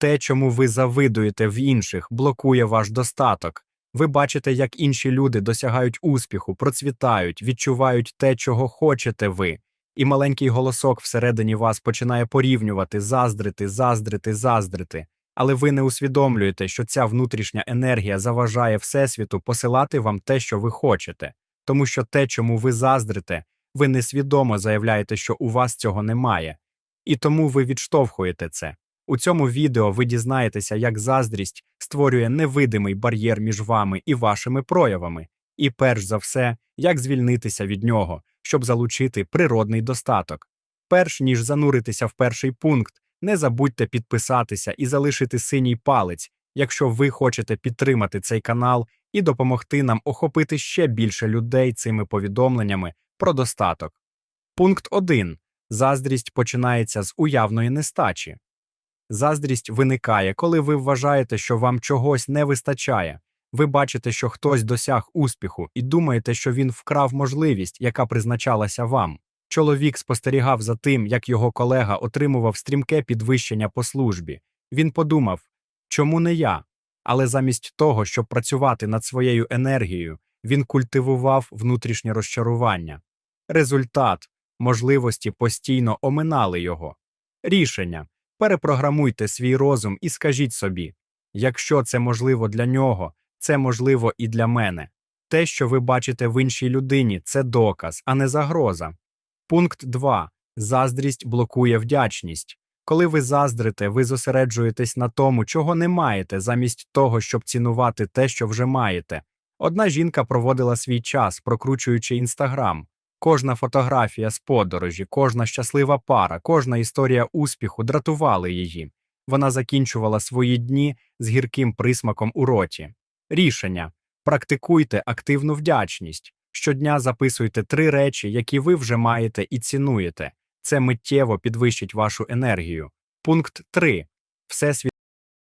Те, чому ви завидуєте в інших, блокує ваш достаток. Ви бачите, як інші люди досягають успіху, процвітають, відчувають те, чого хочете ви. І маленький голосок всередині вас починає порівнювати, заздрити, заздрити, заздрити. Але ви не усвідомлюєте, що ця внутрішня енергія заважає Всесвіту посилати вам те, що ви хочете, тому що те, чому ви заздрите, ви несвідомо заявляєте, що у вас цього немає, і тому ви відштовхуєте це. У цьому відео ви дізнаєтеся, як заздрість створює невидимий бар'єр між вами і вашими проявами, і перш за все, як звільнитися від нього, щоб залучити природний достаток. Перш ніж зануритися в перший пункт, не забудьте підписатися і залишити синій палець, якщо ви хочете підтримати цей канал і допомогти нам охопити ще більше людей цими повідомленнями про достаток. Пункт 1. Заздрість починається з уявної нестачі. Заздрість виникає, коли ви вважаєте, що вам чогось не вистачає. Ви бачите, що хтось досяг успіху, і думаєте, що він вкрав можливість, яка призначалася вам. Чоловік спостерігав за тим, як його колега отримував стрімке підвищення по службі. Він подумав, чому не я? Але замість того, щоб працювати над своєю енергією, він культивував внутрішнє розчарування. Результат можливості постійно оминали його. Рішення перепрограмуйте свій розум і скажіть собі якщо це можливо для нього, це можливо і для мене. Те, що ви бачите в іншій людині, це доказ, а не загроза. Пункт 2. Заздрість блокує вдячність. Коли ви заздрите, ви зосереджуєтесь на тому, чого не маєте, замість того, щоб цінувати те, що вже маєте. Одна жінка проводила свій час, прокручуючи інстаграм. Кожна фотографія з подорожі, кожна щаслива пара, кожна історія успіху дратували її. Вона закінчувала свої дні з гірким присмаком у роті. Рішення практикуйте активну вдячність. Щодня записуйте три речі, які ви вже маєте і цінуєте. Це миттєво підвищить вашу енергію. Пункт 3. Всесвіт